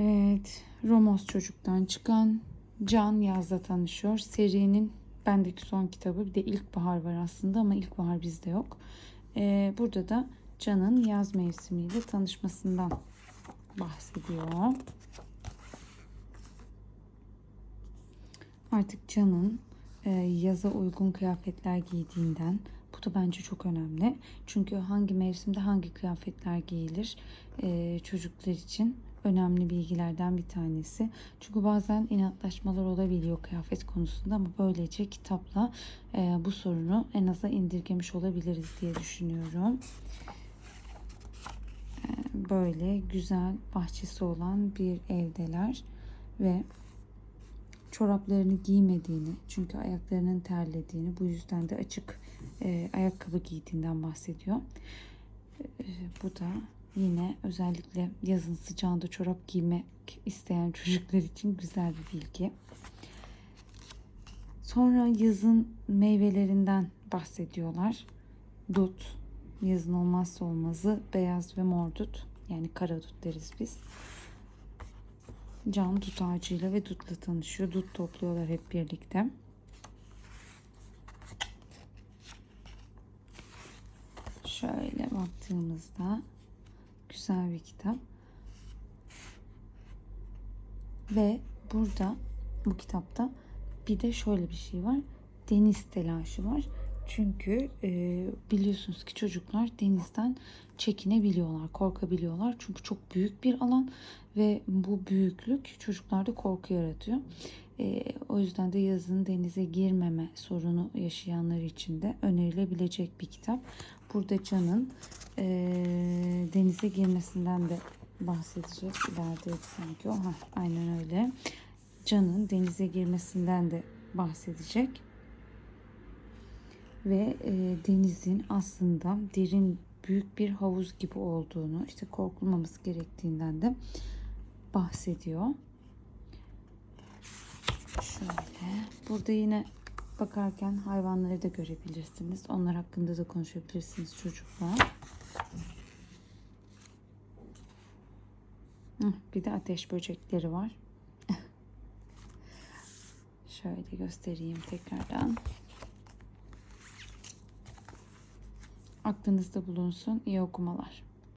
Evet, Romos çocuktan çıkan Can yazda tanışıyor. Serinin bendeki son kitabı bir de ilkbahar var aslında ama ilkbahar bizde yok. Ee, burada da Can'ın yaz mevsimiyle tanışmasından bahsediyor. Artık Can'ın e, yaza uygun kıyafetler giydiğinden bu da bence çok önemli. Çünkü hangi mevsimde hangi kıyafetler giyilir e, çocuklar için önemli bilgilerden bir tanesi. Çünkü bazen inatlaşmalar olabiliyor kıyafet konusunda ama böylece kitapla e, bu sorunu en aza indirgemiş olabiliriz diye düşünüyorum. E, böyle güzel bahçesi olan bir evdeler ve çoraplarını giymediğini çünkü ayaklarının terlediğini bu yüzden de açık e, ayakkabı giydiğinden bahsediyor. E, bu da yine özellikle yazın sıcağında çorap giymek isteyen çocuklar için güzel bir bilgi. Sonra yazın meyvelerinden bahsediyorlar. Dut, yazın olmazsa olmazı beyaz ve mor dut. Yani kara dut deriz biz. Can dut ağacıyla ve dutla tanışıyor. Dut topluyorlar hep birlikte. Şöyle baktığımızda güzel bir kitap. Ve burada bu kitapta bir de şöyle bir şey var. Deniz telaşı var. Çünkü e, biliyorsunuz ki çocuklar denizden çekinebiliyorlar, korkabiliyorlar. Çünkü çok büyük bir alan ve bu büyüklük çocuklarda korku yaratıyor. E, o yüzden de yazın denize girmeme sorunu yaşayanlar için de önerilebilecek bir kitap. Burada Can'ın e, denize girmesinden de bahsedecek. İlerideydi sanki o. Ha, aynen öyle. Can'ın denize girmesinden de bahsedecek ve e, denizin aslında derin büyük bir havuz gibi olduğunu işte korkulmaması gerektiğinden de bahsediyor. Şöyle burada yine bakarken hayvanları da görebilirsiniz. Onlar hakkında da konuşabilirsiniz çocuklar. Hı, Bir de ateş böcekleri var. Şöyle göstereyim tekrardan. Aklınızda bulunsun. İyi okumalar.